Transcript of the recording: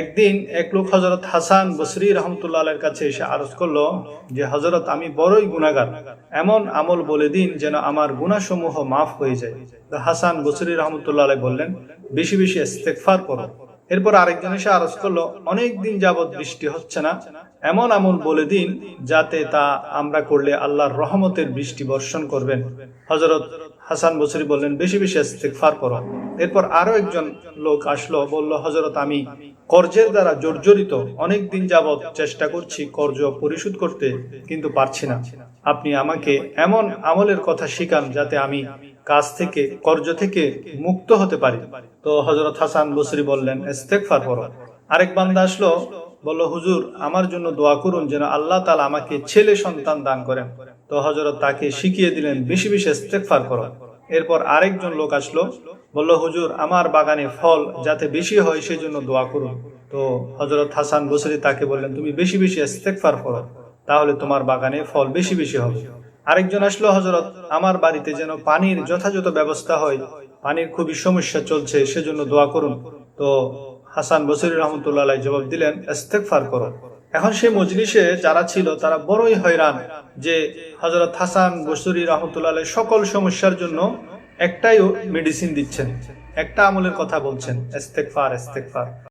একদিন এক লোক হজরত হাসান বসরি রহমতুল্লাহ আলের কাছে এসে আরজ করল যে হজরত আমি বড়ই গুণাগার এমন আমল বলে দিন যেন আমার গুণাসমূহ মাফ হয়ে যায়। হাসান বসরি রহমতুল্লাহ বললেন, বেশি বেশি ইস্তেকফার করো। এরপর আরেকজন এসে আরজ করল, অনেক দিন যাবৎ বৃষ্টি হচ্ছে না। এমন আমল বলে দিন যাতে তা আমরা করলে আল্লাহর রহমতের বৃষ্টি বর্ষণ করবেন। হজরত হাসান বসরি বললেন, বেশি বেশি ইস্তেকফার করো। এরপর আরও একজন লোক আসলো, বলল হজরত আমি কর্জের দ্বারা জর্জরিত, অনেক দিন যাবৎ চেষ্টা করছি কর্জ পরিশোধ করতে, কিন্তু পারছি না। আপনি আমাকে এমন আমলের কথা শিখান যাতে আমি কাজ থেকে কর্জ থেকে মুক্ত হতে পারি। তো হজরত হাসান বসরি বললেন ইস্তেকফার করো। আরেক বান্দা আসলো, বলল, হুজুর, আমার জন্য দোয়া করুন যেন আল্লাহ তালা আমাকে ছেলে সন্তান দান করেন। তো হজরত তাকে শিখিয়ে দিলেন, বেশি বেশি ইস্তেকফার করো। এরপর আরেকজন লোক আসলো, বলল, হুজুর, আমার বাগানে ফল যাতে বেশি হয় সেই জন্য দোয়া করুন। তো হজরত হাসান বসরি তাকে বললেন, তুমি বেশি বেশি ইস্তেকফার করো, তাহলে তোমার বাগানে ফল বেশি বেশি হবে। আরেকজন আসলো হজরত আমার বাড়িতে যেন পানির যথাযথ ব্যবস্থা হয়। পানির খুবই সমস্যা চলছে, সেজন্য দোয়া করুন। তো হাসান বসরি রহমতুল্লাহ জবাব দিলেন ইস্তেকফার করো। এখন সেই মজলিসে যারা ছিল, তারা বড়ই হয়রান যে হজরত হাসান বসরি রহমতুল্লাহ সকল সমস্যার জন্য একটাই মেডিসিন দিচ্ছেন, একটা আমলের কথা বলছেন ইস্তেকফার ইস্তেকফার